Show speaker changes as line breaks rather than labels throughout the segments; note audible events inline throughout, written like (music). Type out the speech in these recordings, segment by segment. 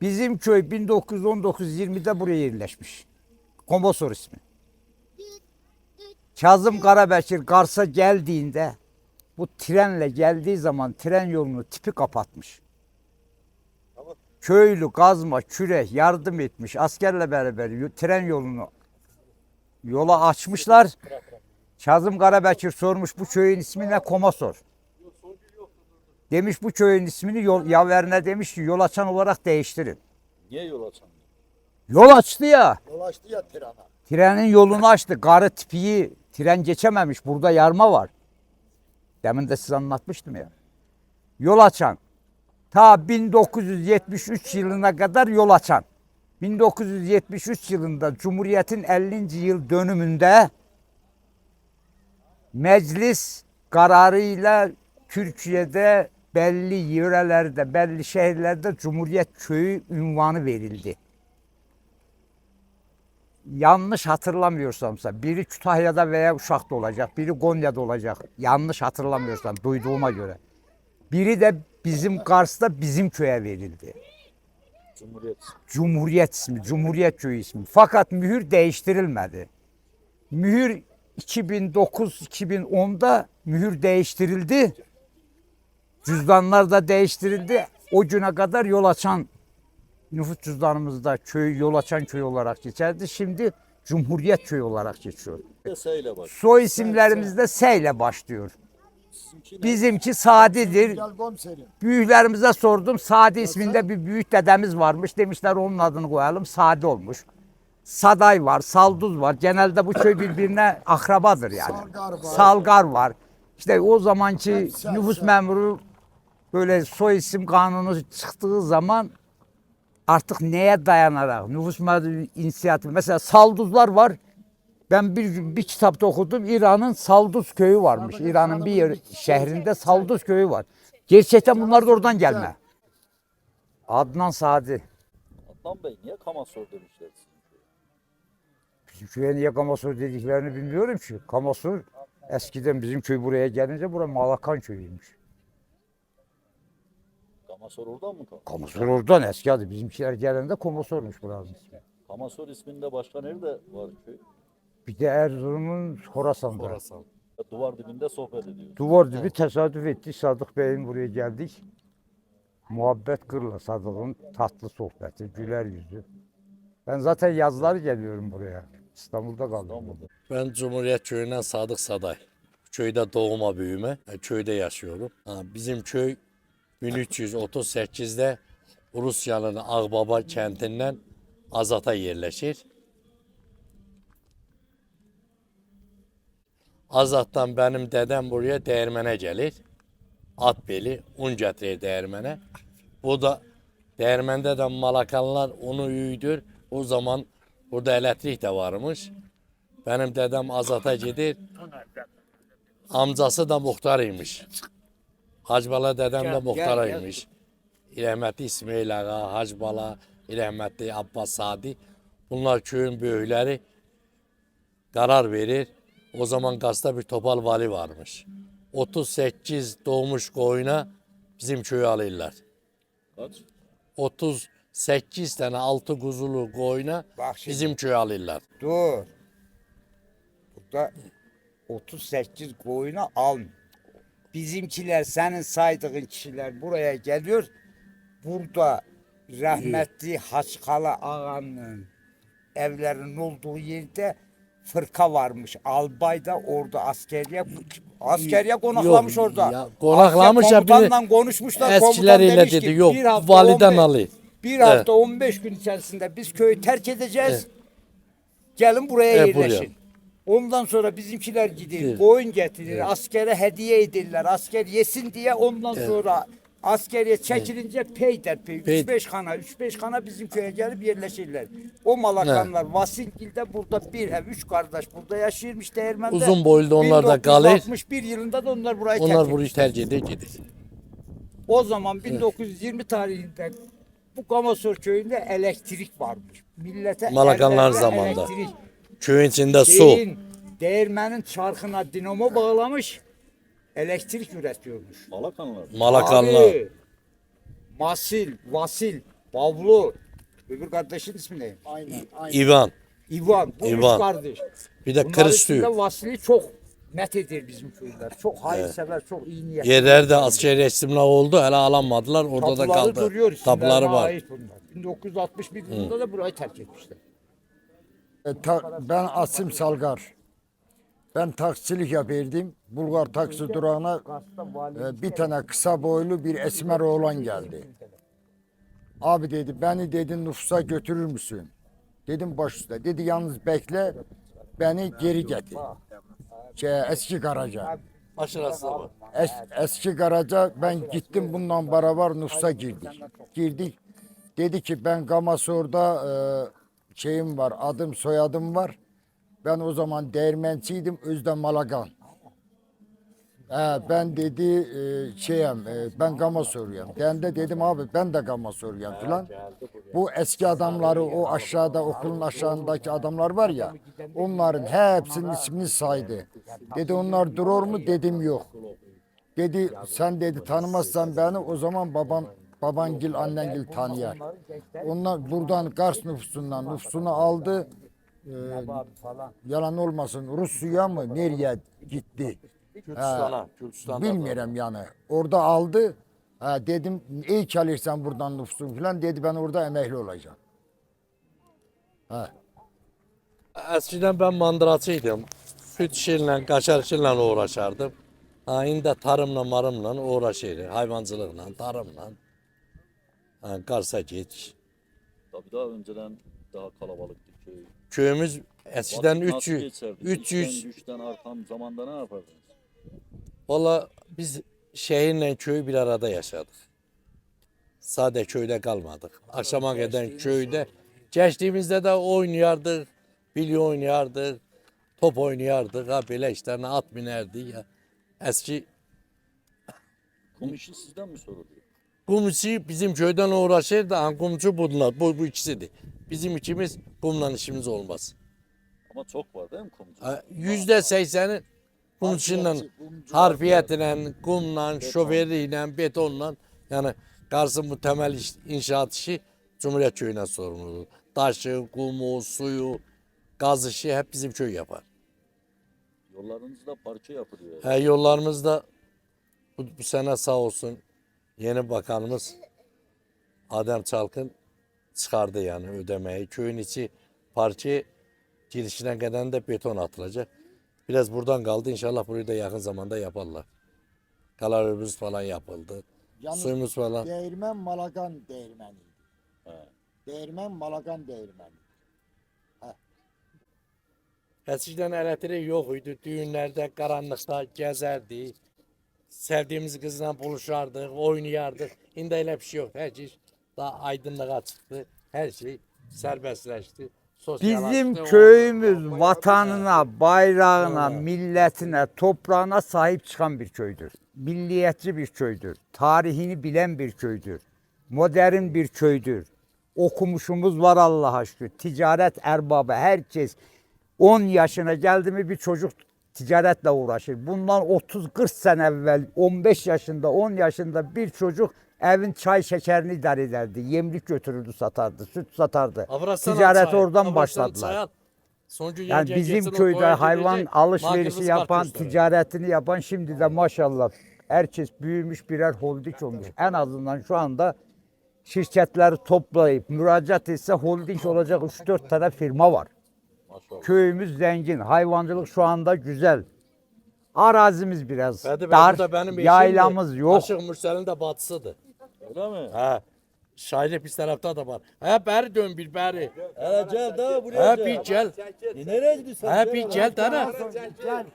Bizim köy 1919-20'de buraya yerleşmiş. Komosor ismi. Kazım Karabekir Kars'a geldiğinde bu trenle geldiği zaman tren yolunu tipi kapatmış. Köylü kazma, kürek yardım etmiş. Askerle beraber tren yolunu yola açmışlar. Kazım Karabekir sormuş bu köyün ismi ne? Komasor. Demiş bu köyün ismini yol, yaverine demiş ki yol açan olarak değiştirin.
Niye yol açan?
Yol açtı ya.
Dolaştı ya trana.
Trenin yolunu açtı. Garı tipiyi tren geçememiş. Burada yarma var. Demin de size anlatmıştım ya. Yol açan. Ta 1973 yılına kadar yol açan. 1973 yılında Cumhuriyet'in 50. yıl dönümünde meclis kararıyla Türkiye'de belli yörelerde, belli şehirlerde Cumhuriyet Köyü ünvanı verildi yanlış hatırlamıyorsamsa biri Kütahya'da veya Uşak'ta olacak, biri Konya'da olacak. Yanlış hatırlamıyorsam duyduğuma göre. Biri de bizim Kars'ta bizim köye verildi.
Cumhuriyet.
Cumhuriyet ismi, Cumhuriyet Köyü ismi. Fakat mühür değiştirilmedi. Mühür 2009-2010'da mühür değiştirildi. Cüzdanlar da değiştirildi. O güne kadar yol açan nüfus cüzdanımızda köy yol açan köy olarak geçerdi. Şimdi Cumhuriyet Köyü olarak geçiyor. Soy isimlerimiz de S ile başlıyor. Bizimki Sadi'dir. Büyüklerimize sordum. Sadi isminde bir büyük dedemiz varmış. Demişler onun adını koyalım. Sadi olmuş. Saday var, Salduz var. Genelde bu köy birbirine akrabadır yani.
Salgar var.
Salgar var. İşte o zamanki nüfus memuru böyle soy isim kanunu çıktığı zaman artık neye dayanarak nüfus memuru inisiyatifi mesela Salduzlar var. Ben bir, bir kitapta okudum. İran'ın Salduz köyü varmış. İran'ın bir yer, şehrinde Salduz köyü var. Gerçekten bunlar da oradan gelme. Adnan Sadi.
Adnan Bey niye Kamasor demişler sizin köye?
Bizim köye niye Kamasur dediklerini bilmiyorum ki. Kamasur eskiden bizim köy buraya gelince bura Malakan köyüymüş.
Kamasor oradan mı kaldı?
Kamasur oradan eski adı. Bizimkiler gelende Komosor'muş buranın ismi.
Kamasor isminde başka nerede var köy?
Bir de Erzurum'un Horasan'da.
Ya Duvar dibinde sohbet ediyoruz.
Duvar dibi tesadüf etti. Sadık Bey'in buraya geldik. Muhabbet kırla Sadık'ın tatlı sohbeti, güler yüzü. Ben zaten yazları geliyorum buraya. İstanbul'da kaldım.
İstanbul'da.
Ben Cumhuriyet Köyü'nden Sadık Saday. Köyde doğuma büyüme, e, köyde yaşıyorum. Ha, bizim köy 1338'de Rusya'nın Ağbaba kentinden Azat'a yerleşir. Azat'tan benim dedem buraya değirmene gelir. At beli, un getirir değirmene. Bu da değirmende de Malakanlar onu üydür. O zaman burada elektrik de varmış. Benim dedem Azat'a gelir. Amcası da muhtarıymış. Hacbala dedem de muhtarıymış. Rahmetli İsmail Ağa, Hacbala, rahmetli Abbas Sadi. Bunlar köyün büyükleri karar verir. O zaman Kars'ta bir topal vali varmış. 38 doğmuş koyuna bizim köyü alırlar.
Kaç?
38 tane altı kuzulu koyuna
Bak şimdi.
bizim köyü alırlar.
Dur. Burada 38 koyunu al. Bizimkiler senin saydığın kişiler buraya geliyor. Burada rahmetli Haçkala ağanın evlerinin olduğu yerde fırka varmış. Albay da orada askeriye askeriye konaklamış
Yok,
orada.
ya, konaklamış
Asker
ya,
komutanla konuşmuşlar. komutan
Eskileriyle
demiş
dedi
ki,
yok
bir hafta
validen
15
alayım.
Bir hafta 15 gün içerisinde biz köyü terk edeceğiz. Gelin buraya
Evet, buraya.
Ondan sonra bizimkiler gidir,
Evet.
koyun getirir, askere hediye edirler. Asker yesin diye ondan sonra askeriye çekilince pey der pey.
Pey.
3-5 kana, 3-5 kana bizim köye gelip yerleşirler. O malakanlar Vasilgil'de burada bir ev, üç kardeş burada yaşıyormuş değirmende.
Uzun boylu onlar da kalır.
1961 yılında da onlar burayı terk
Onlar burayı tercih gider.
O zaman 1920 tarihinde bu Kamasor köyünde elektrik varmış. Millete
Malakanlar zamanında.
elektrik.
Köyün içinde su.
Şeyin, değirmenin çarkına dinamo bağlamış. Elektrik üretiyormuş.
Malakanlar.
Abi, Masil, Vasil Pavlo. Öbür kardeşin ismi ne?
Aynen, aynen.
İvan.
İvan. Bu
İvan.
üç kardeş.
Bir de
Bunların
Kristü.
içinde Vasili çok methidir bizim köyler. Çok hayırsever, çok iyi niyetli.
Yerleri de askeri istimla oldu. Hele alamadılar. Orada da
Tapuları
kaldı.
duruyor.
Tapuları var.
ait bunlar. 1961 yılında da burayı terk etmişler.
E, ben Asim Salgar. Ben taksilik yapıyordum. Bulgar taksi durağına e, bir tane kısa boylu bir esmer oğlan geldi. Abi dedi beni dedi nüfusa götürür müsün? Dedim baş üstte. Dedi yalnız bekle beni geri getir. Şey, eski garaja.
Aşırısı da var.
Es, eski garaja ben gittim bundan beraber nüfusa girdik. Girdik. Dedi ki ben Gamasor'da e, şeyim var, adım soyadım var. Ben o zaman değirmenciydim, Özde Malagan. He, ben dedi e, şeyim, e, ben Gamasor'uyum. Ben de dedim abi ben de Gamasor'uyum falan. Bu eski adamları o aşağıda okulun aşağındaki adamlar var ya. Onların hepsinin ismini saydı. Dedi onlar durur mu? Dedim yok. Dedi sen dedi tanımazsan beni o zaman babam babangil annengil tanıyar. Onlar buradan Kars nüfusundan nüfusunu aldı. Ee, yalan olmasın Rusya mı nereye gitti?
Kürtistan'a. Kürtistan'da.
Bilmiyorum yani. Orada aldı. Ha, dedim iyi çalışsan buradan nüfusun falan dedi ben orada emekli olacağım. Ha.
Eskiden ben mandıracıydım. Süt işiyle, kaşar işiyle uğraşardım. Ha, indi tarımla marımla uğraşırdı. Hayvancılıkla, tarımla. Ha, Kars'a geç.
Tabii daha önceden daha kalabalıktı köy.
Köyümüz eskiden
Vakit nasıl
300,
geçerdi?
300
İşten, güçten arkan zamanda ne yapardınız?
Valla biz şehirle köyü bir arada yaşadık. Sade köyde kalmadık. Akşama giden köyde. Geçtiğimizde de oynayardık. Bilye oynayardık. Top oynayardık. Ha böyle işlerine at binerdik ya. Eski
Kum işi sizden mi soruluyor?
Kumçu bizim köyden uğraşırdı. Ha, kumçu bunlar. Bu, bu ikisiydi. Bizim ikimiz kumla işimiz olmaz.
Ama çok var değil mi kumcu?
Ha, Yüzde sekseni kumçuyla, harfiyetiyle, kumla, şoförüyle, betonla yani Kars'ın bu temel iş- inşaat işi Cumhuriyet Köyü'ne sorumlu. Taşı, kumu, suyu, gaz işi hep bizim köy yapar.
Yollarınızda parça yapılıyor.
He, yollarımızda bu, bu sene sağ olsun yeni bakanımız Adem Çalkın çıkardı yani ödemeyi. Köyün içi parça girişine gelen de beton atılacak. Biraz buradan kaldı. İnşallah burayı da yakın zamanda yaparlar. Kalarımız falan yapıldı.
Yalnız
Suyumuz falan.
Değirmen Malagan değirmeniydi.
He.
Değirmen Malagan değirmeni.
Eskiden elektrik yok idi. Düğünlerde karanlıkta gezerdik. Sevdiğimiz kızla buluşardık, oynayardık. Şimdi öyle bir şey yok. Her şey daha aydınlığa çıktı. Her şey serbestleşti.
Bizim köyümüz vatanına, bayrağına, milletine, toprağına sahip çıkan bir köydür. Milliyetçi bir köydür. Tarihini bilen bir köydür. Modern bir köydür. Okumuşumuz var Allah'a şükür. Ticaret erbabı herkes 10 yaşına geldi mi bir çocuk ticaretle uğraşır. Bundan 30-40 sene evvel 15 yaşında 10 yaşında bir çocuk evin çay şekerini idare ederdi. Yemlik götürürdü satardı, süt satardı.
Avrasyan
Ticaret
Alçay,
oradan başladılar.
Alçay, Sonucu
Yani bizim köyde hayvan alışverişi yapan, ticaretini yapan şimdi de maşallah herkes büyümüş birer holding olmuş. En azından şu anda şirketleri toplayıp müracaat etse holding olacak 3-4 tane firma var.
Maşallah.
Köyümüz zengin, hayvancılık şu anda güzel. Arazimiz biraz
Bey,
dar,
burada benim eşim
yaylamız
de
yok.
Aşık Mürsel'in de batısıdır.
Öyle mi?
Ha. Şairlik biz tarafta da var. Ha beri dön bir beri.
Hele gel daha buraya
Ha bir gel.
E, nereye gidiyorsun?
Ha bir gel tane.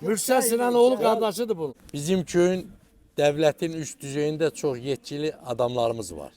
Mürsel Sinan oğlu kardeşidir bu. Bizim köyün devletin üst düzeyinde çok yetkili adamlarımız var.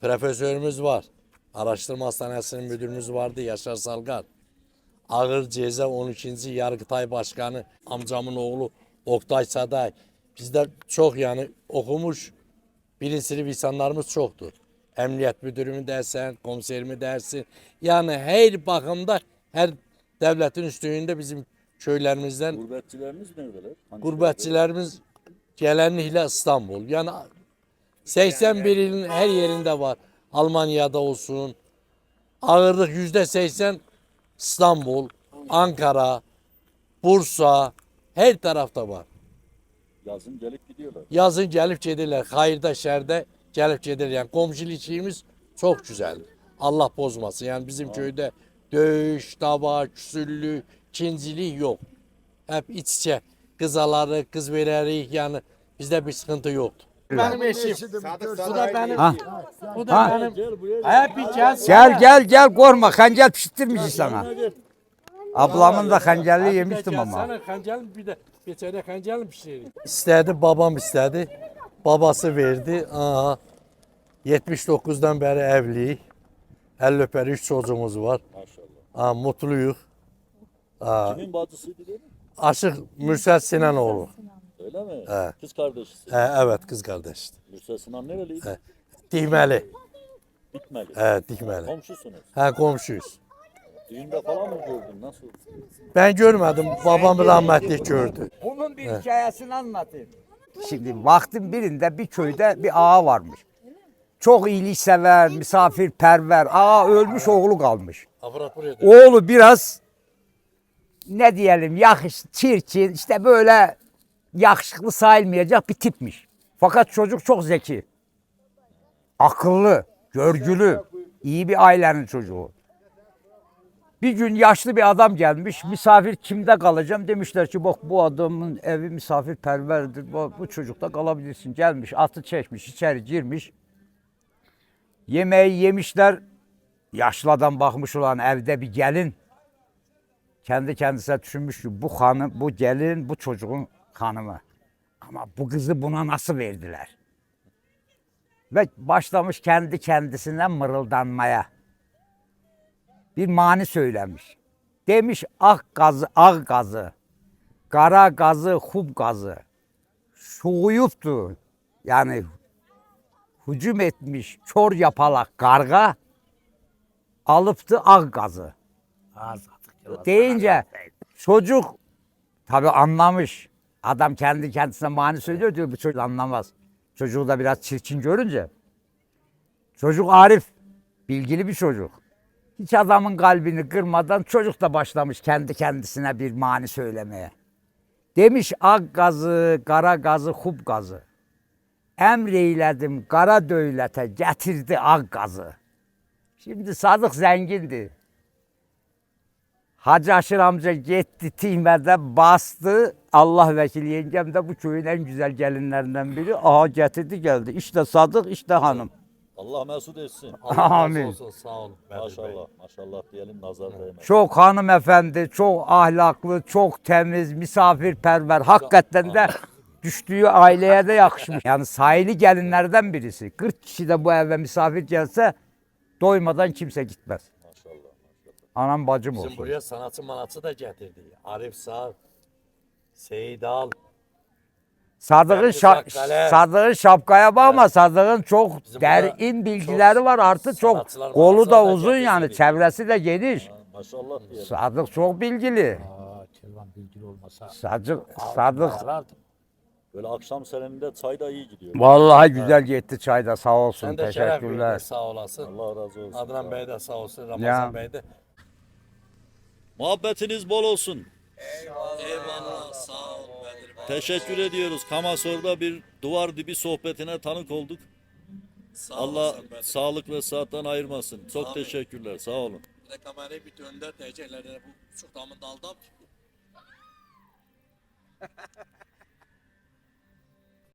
Profesörümüz var. Araştırma Hastanesi'nin müdürümüz vardı Yaşar Salgar. Ağır Ceza 12. Yargıtay Başkanı amcamın oğlu Oktay Saday. Bizde çok yani okumuş bilinçli insanlarımız çoktur. Emniyet müdürümü dersen, komiserimi dersin. Yani her bakımda her devletin üstünde bizim köylerimizden
Gurbetçileriniz neredeler? Hangi
gurbetçilerimiz gelenliğiyle İstanbul. Yani 81 ilin her yerinde var. Almanya'da olsun. Ağırlık yüzde seksen İstanbul, Ankara, Bursa her tarafta var.
Yazın gelip gidiyorlar.
Yazın gelip gedirler. Hayırda şerde gelip gedirler. Yani komşu ilişkimiz çok güzel. Allah bozmasın. Yani bizim köyde dövüş, dava, küsüllü, kincilik yok. Hep iç içe. Kızaları, kız vereri yani bizde bir sıkıntı yoktu. Benim eşim. Bu da benim.
Ha.
Bu da
Ha.
benim. Hep bir gel.
Gel gel gel korkma kancel pişirtmiş sana. Ablamın da kancelli yemiştim ama.
Sana kancal bir de bir tane kancal pişireyim. İstedi babam istedi. Babası verdi. Aha. 79'dan beri evli. El öper üç çocuğumuz var.
Maşallah.
Aa, mutluyuz. Aa,
Kimin bacısıydı değil mi?
Aşık Mürsel Sinanoğlu.
Öyle mi?
He.
Kız kardeşisi.
Ee, evet kız kardeş.
Mürsel Sinan nereliydi?
He. Dikmeli.
Bitmeli.
Evet dikmeli.
Komşusunuz.
Ha komşuyuz.
Düğünde falan mı gördün? Nasıl?
Ben görmedim. Babam rahmetli gördü.
Bunun bir hikayesini anlatayım. Şimdi vaktin birinde bir köyde bir ağa varmış. Çok iyiliksever, misafirperver. Ağa ölmüş, oğlu kalmış. Oğlu biraz ne diyelim yakış, çirkin, işte böyle yakışıklı sayılmayacak bir tipmiş. Fakat çocuk çok zeki. Akıllı, görgülü, iyi bir ailenin çocuğu. Bir gün yaşlı bir adam gelmiş. Misafir kimde kalacağım? Demişler ki bak bu adamın evi misafirperverdir. Bu, bu çocukta kalabilirsin. Gelmiş atı çekmiş içeri girmiş. Yemeği yemişler. Yaşlı adam bakmış olan evde bir gelin. Kendi kendisine düşünmüş ki bu hanım, bu gelin bu çocuğun hanımı. Ama bu kızı buna nasıl verdiler? Ve başlamış kendi kendisine mırıldanmaya bir mani söylemiş. Demiş ak gazı, ak gazı, kara gazı, hub gazı. Şuyuptu. Yani hücum etmiş çor yapalak karga alıptı ak gazı. Deyince çocuk tabi anlamış. Adam kendi kendisine mani söylüyor diyor bu çocuk anlamaz. Çocuğu da biraz çirkin görünce. Çocuk Arif. Bilgili bir çocuk. Hiç adamın kalbini kırmadan çocuk da başlamış kendi kendisine bir mani söylemeye. Demiş ak gazı, kara gazı, hub gazı. Emreyledim kara dövlete getirdi ak gazı. Şimdi Sadık zengindi. Hacı Aşır amca gitti Tihmer'de bastı. Allah vekili yengem de bu köyün en güzel gelinlerinden biri. Aha getirdi geldi. İşte Sadık işte hanım.
Allah mesut etsin. (laughs)
Allah razı
Amin.
olsun, Sağ olun.
Maşallah. Maşallah diyelim nazar değmez.
Çok hanımefendi, çok ahlaklı, çok temiz, misafirperver. Hakikaten de düştüğü aileye de yakışmış. Yani sahili gelinlerden birisi. 40 kişi de bu eve misafir gelse doymadan kimse gitmez. Anam bacım
Bizim
olsun.
buraya sanatçı manatçı da getirdi. Arif Sağ, Seyit Al.
Sadık'ın
Ferdi
şa-
Sakkale.
Sadık'ın şapkaya bakma. Sadık'ın çok
Bizim
derin
burada
bilgileri
çok
var artık çok
sanatçılar,
kolu da
sanatçılar
uzun yani çevresi de geniş.
Maşallah diyelim.
Sadık çok bilgili.
Aa, Kervan bilgili olmasa.
Sadık, Sadık
Ağlardım.
Böyle akşam sereninde çay da iyi gidiyor.
vallahi güzel gitti çayda sağ olsun.
Sen de şeref
Teşekkürler.
sağ olasın.
Allah razı olsun.
Adnan Bey de sağ olsun, Ramazan
Ya.
Bey de.
Muhabbetiniz bol olsun.
Eyvallah, sağ ol Bedir Bey.
Teşekkür ediyoruz. Kamasor'da bir duvar dibi sohbetine tanık olduk.
Sağ
Allah
olasın Bedir.
sağlık ve sıhhatten ayırmasın. Çok
Amin.
teşekkürler. Sağ olun.
Bir de kamerayı bir döndür diyecekler. Bu çok damın dalda. (laughs)